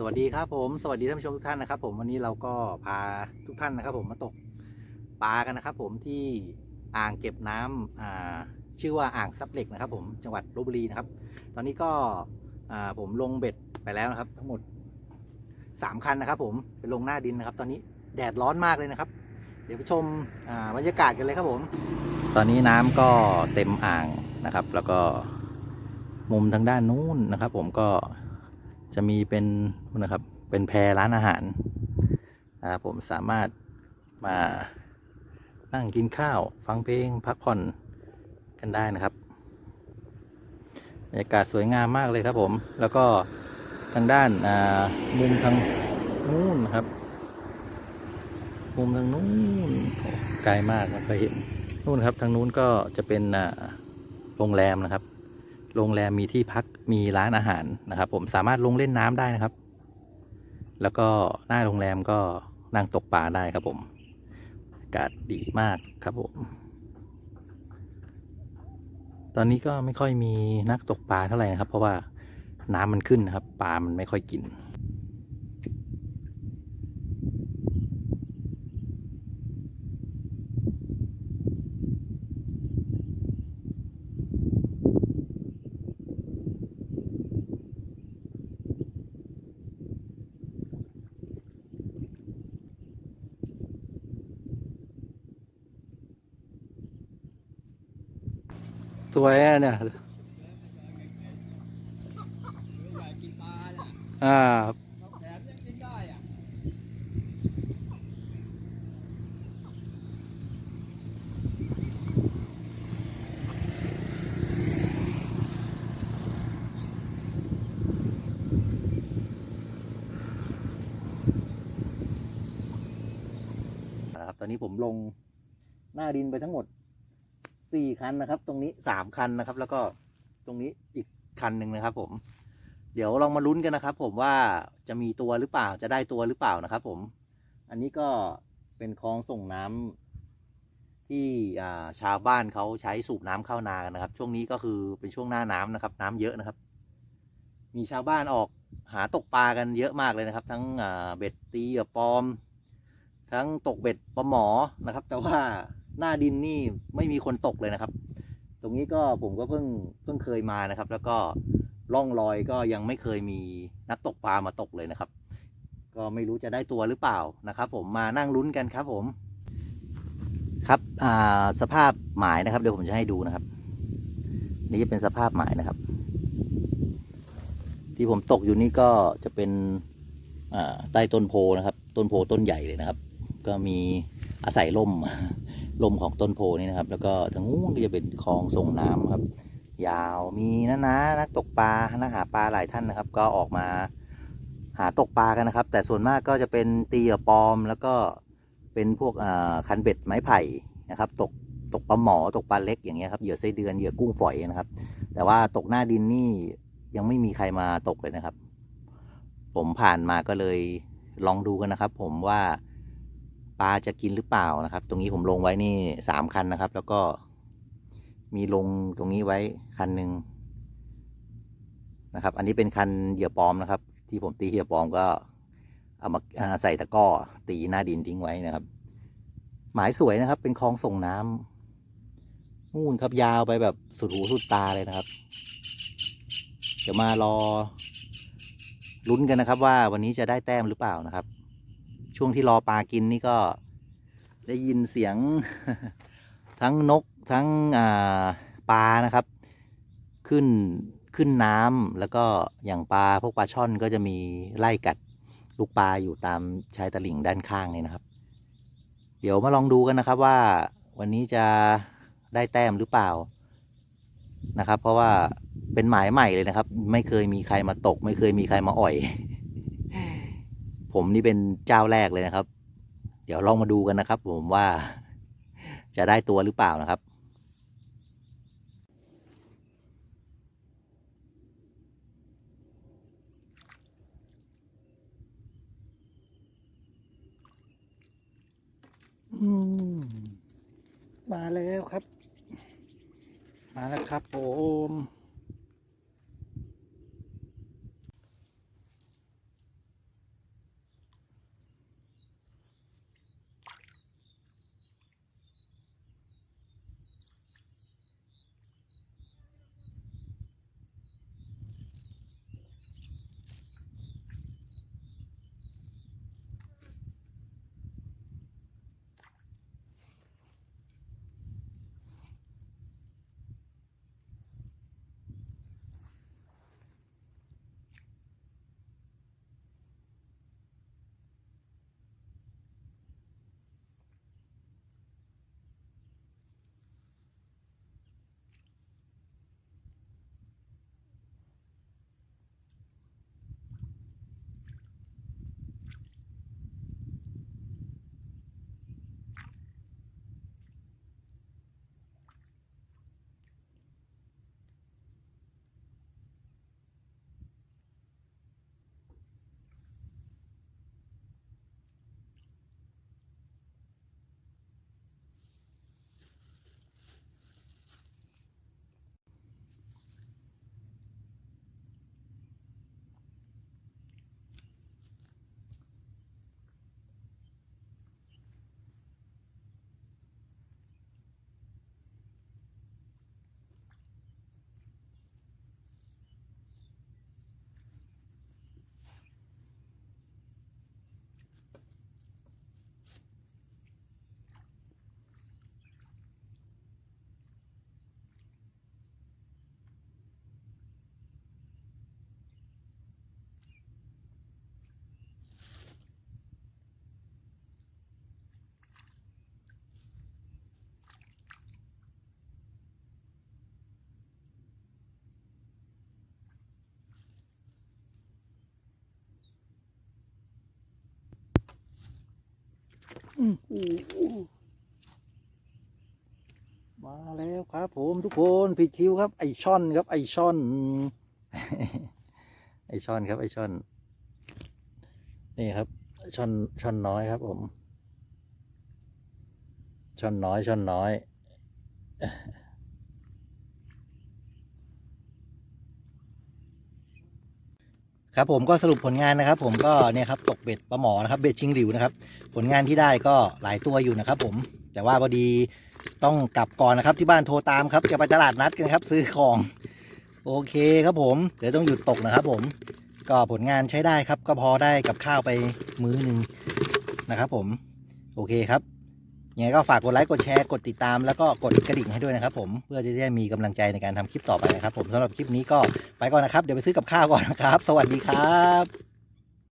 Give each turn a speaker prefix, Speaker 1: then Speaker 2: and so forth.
Speaker 1: สวัสดีครับผมสวัสดีท่านผู้ชมทุกท่านนะครับผมวันนี้เราก็พาทุกท่านนะครับ ผมมาตกปลากันนะครับ ผมที่อ่างเก็บน้ำอ่าชื่อว่าอ่างซับเหล็กนะครับ ผมจังหวัดลบบุรีนะครับ ตอนนี้ก็อ่าผมลงเบ็ดไปแล้วนะครับ ทั้งหมดสามคันนะครับ ผมเป็นลงหน้าดินนะครับ ตอนนี้แดดร้อนมากเลยนะครับ เดี๋ยวไปชมอ่าบรรยากาศกันเลยครับผม ตอนนี้น้ำก็เต็มอ่างนะครับ แล้วก็มุมทางด้านนู้นนะครับ ผมก็ จะมีเป็นนะครับเป็นแพรร้านอาหารนะครับผมสามารถมานั่งกินข้าว ฟังเพลงพักผ่อนกันได้นะครับบรรยากาศสวยงามมากเลยครับผม แล้วก็ทางด้านอ่ามุมทางนู้นนะครับ มุมทางนู้นไกลมากไม่เคยเห็นนู่นครับทางนู้นก็จะเป็นอ่าโรงแรมนะครับ โรงแรมมีที่พักมีร้านอาหารนะครับ ผมสามารถลงเล่นน้ำได้นะครับ แล้วก็หน้าโรงแรมก็นั่งตกปลาได้ครับผมอากาศดีมากครับผม ตอนนี้ก็ไม่ค่อยมีนักตกปลาเท่าไหร่นะครับ เพราะว่าน้ำมันขึ้นนะครับปลามันไม่ค่อยกิน สวยอะเนี่ย
Speaker 2: อยากกินปลาเนี่ย
Speaker 1: อ่า
Speaker 2: นะ
Speaker 1: ครับตอนนี้ผมลงหน้าดินไปทั้งหมด สี่คันนะครับ ตรงนี้สามคันนะครับ แล้วก็ตรงนี้อีกคันหนึ่งนะครับ ผม เดี๋ยวลองมาลุ้นกันนะครับ ผมว่าจะมีตัวหรือเปล่าจะได้ตัวหรือเปล่านะครับ ผม อันนี้ก็เป็นคลองส่งน้ำที่ชาวบ้านเขาใช้สูบน้ำเข้านากันนะครับ ช่วงนี้ก็คือเป็นช่วงหน้าน้ำนะครับ น้ำเยอะนะครับ มีชาวบ้านออกหาตกปลากันเยอะมากเลยนะครับ ทั้งเบ็ดตีเหยื่อปลอม ทั้งตกเบ็ดปลาหมอนะครับ แต่ว่า หน้าดินนี่ไม่มีคนตกเลยนะครับ ตรงนี้ก็ผมก็เพิ่งเพิ่งเคยมานะครับ แล้วก็ล่องรอยก็ยังไม่เคยมีนักตกปลามาตกเลยนะครับ ก็ไม่รู้จะได้ตัวหรือเปล่านะครับ ผมมานั่งลุ้นกันครับผม ครับอ่าสภาพหมายนะครับ เดี๋ยวผมจะให้ดูนะครับ นี่จะเป็นสภาพหมายนะครับ ที่ผมตกอยู่นี่ก็จะเป็นอ่าใต้ต้นโพนะครับ ต้นโพต้นใหญ่เลยนะครับ ก็มีอาศัยร่ม ร่มของต้นโพนี่นะครับ แล้วก็ทางนู้นก็จะเป็นคลองส่งน้ำครับ ยาวมีนะนะนักตกปลานักหาปลาหลายท่านนะครับ ก็ออกมาหาตกปลากันนะครับ แต่ส่วนมากก็จะเป็นตีเหยื่อปลอม แล้วก็เป็นพวกคันเบ็ดไม้ไผ่นะครับ ตกตกปลาหมอตกปลาเล็กอย่างเงี้ยครับเหยื่อไส้เดือนเหยื่อกุ้งฝอยนะครับ แต่ว่าตกหน้าดินนี่ยังไม่มีใครมาตกเลยนะครับ ผมผ่านมาก็เลยลองดูกันนะครับ ผมว่า ปลาจะกินหรือเปล่านะครับ ตรงนี้ผมลงไว้นี่สามคันนะครับ แล้วก็มีลงตรงนี้ไว้คันหนึ่งนะครับ อันนี้เป็นคันเหยื่อปลอมนะครับ ที่ผมตีเหยื่อปลอมก็เอามาาใส่ตะก้อตีหน้าดินทิ้งไว้นะครับ หมายสวยนะครับ เป็นคลองส่งน้ำนู่นครับยาวไปแบบสุดหูสุดตาเลยนะครับ เดี๋ยวมารอลุ้นกันนะครับว่าวันนี้จะได้แต้มหรือเปล่านะครับ ช่วงที่รอปลากินนี่ก็ได้ยินเสียงทั้งนกทั้งปลานะครับ ขึ้นขึ้นน้ำแล้วก็อย่างปลาพวกปลาช่อนก็จะมีไล่กัดลูกปลาอยู่ตามชายตลิ่งด้านข้างนี่นะครับ เดี๋ยวมาลองดูกันนะครับว่าวันนี้จะได้แต้มหรือเปล่านะครับ เพราะว่าเป็นหมายใหม่เลยนะครับ ไม่เคยมีใครมาตก ไม่เคยมีใครมาอ่อย ผมนี่เป็นเจ้าแรกเลยนะครับ เดี๋ยวลองมาดูกันนะครับ ผมว่าจะได้ตัวหรือเปล่านะครับอืมมาแล้วครับ มาแล้วครับผม มาแล้วครับผมทุกคนผิดคิวครับ ไอช่อนครับ ไอช่อน ไอช่อนครับ ไอช่อน นี่ครับ ช่อนช่อนน้อยครับ ผม ช่อนน้อยช่อนน้อย ครับผมก็สรุปผลงานนะครับ ผมก็เนี่ยครับตกเบ็ดปลาหมอนะครับเบ็ดชิงหลิวนะครับ ผลงานที่ได้ก็หลายตัวอยู่นะครับ ผมแต่ว่าพอดีต้องกลับก่อนนะครับ ที่บ้านโทรตามครับจะไปตลาดนัดกันครับ ซื้อของโอเคครับผม เดี๋ยวต้องหยุดตกนะครับ ผมก็ผลงานใช้ได้ครับ ก็พอได้กับข้าวไปมื้อหนึ่งนะครับ ผม โอเคครับ ยังไงก็ฝากกดไลค์กดแชร์กดติดตามแล้วก็กดกระดิ่งให้ด้วยนะครับผมเพื่อจะได้มีกำลังใจในการทำคลิปต่อไปนะครับผมสำหรับคลิปนี้ก็ไปก่อนนะครับ เดี๋ยวไปซื้อกับข้าวก่อนนะครับ สวัสดีครับ